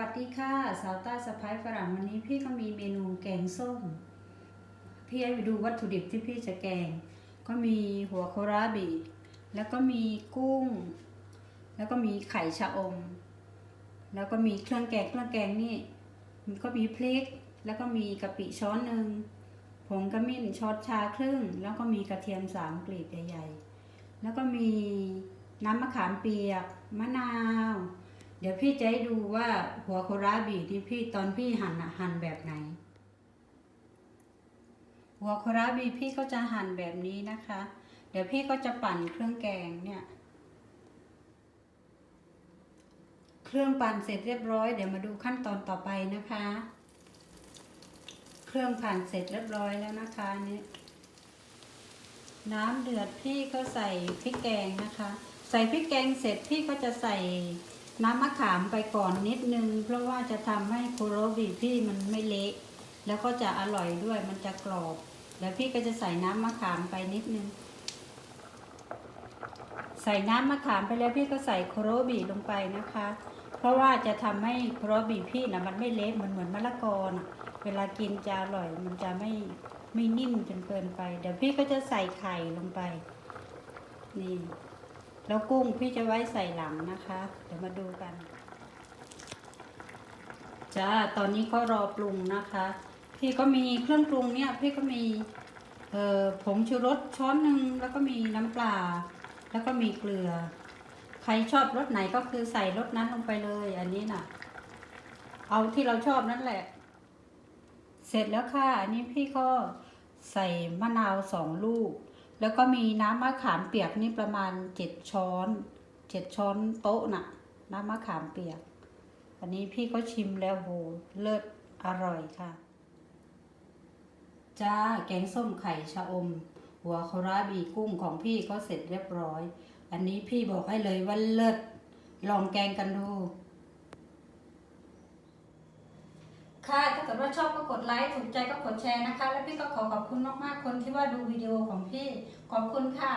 วัสดีค่ะ สาวใต้สะพายฝรั่งวันนี้พี่ก็มีเมนูแกงส้ม พี่ให้ไปดูวัตถุดิบที่พี่จะแกง ก็มีหัวโคราบีแล้วก็มีกุ้ง แล้วก็มีไข่ชะอม แล้วก็มีเครื่องแกงเครื่องแกงนี่มันก็มีพริก แล้วก็มีกะปิช้อนหนึ่งผงกระมิ้นช้อนชาครึ่ง แล้วก็มีกระเทียมสามกลีบใหญ่ๆ แล้วก็มีน้ำมะขามเปียก มะนาว เดี๋ยวพี่จะให้ดูว่าหัวโคราบีที่พี่ตอนพี่หั่นหั่นแบบไหน หัวโคราบีพี่ก็จะหั่นแบบนี้นะคะ เดี๋ยวพี่ก็จะปั่นเครื่องแกงเนี่ย เครื่องปั่นเสร็จเรียบร้อยเดี๋ยวมาดูขั้นตอนต่อไปนะคะ เครื่องปั่นเสร็จเรียบร้อยแล้วนะคะนี่น้ำเดือดพี่ก็ใส่พริกแกงนะคะ ใส่พริกแกงเสร็จพี่ก็จะใส่ น้ำมะขามไปก่อนนิดนึง เพราะว่าจะทำให้โคโรบีพี่มันไม่เละแล้วก็จะอร่อยด้วยมันจะกรอบ แล้วพี่ก็จะใส่น้ำมะขามไปนิดนึง ใส่น้ำมะขามไปแล้วพี่ก็ใส่โคโรบีลงไปนะคะ เพราะว่าจะทำให้โคโรบีพี่นะมันไม่เละเหมือนเหมือนมะละกอนะเวลากินจะอร่อยมันจะไม่ไม่นิ่มจนเกินไป เดี๋ยวพี่ก็จะใส่ไข่ลงไป นี่ แล้วกุ้งพี่จะไว้ใส่หลังนะคะ เดี๋ยวมาดูกัน จ้า ตอนนี้ก็รอปรุงนะคะ พี่ก็มีเครื่องปรุงเนี่ย พี่ก็มีเอ่อผงชูรสช้อนหนึ่งแล้วก็มีน้ำปลา แล้วก็มีเกลือ ใครชอบรสไหนก็คือใส่รสนั้นลงไปเลย อันนี้น่ะ เอาที่เราชอบนั่นแหละ เสร็จแล้วค่ะ อันนี้พี่ก็ใส่มะนาวสองลูก แล้วก็มีน้ำมะขามเปียกนี่ประมาณเจ็ดช้อนเจ็ดช้อนโต๊ะน่ะ น้ำมะขามเปียก อันนี้พี่ก็ชิมแล้วโหเลิศอร่อยค่ะ จ้าแกงส้มไข่ชะอม หัวคราบีกุ้งของพี่ก็เสร็จเรียบร้อย อันนี้พี่บอกให้เลยว่าเลิศลองแกงกันดู ค่ะ ถ้าเกิดว่าชอบก็กดไลค์ ถูกใจก็กดแชร์นะคะ และพี่ก็ขอขอบคุณมากๆคนที่ว่าดูวิดีโอของพี่ ขอบคุณค่ะ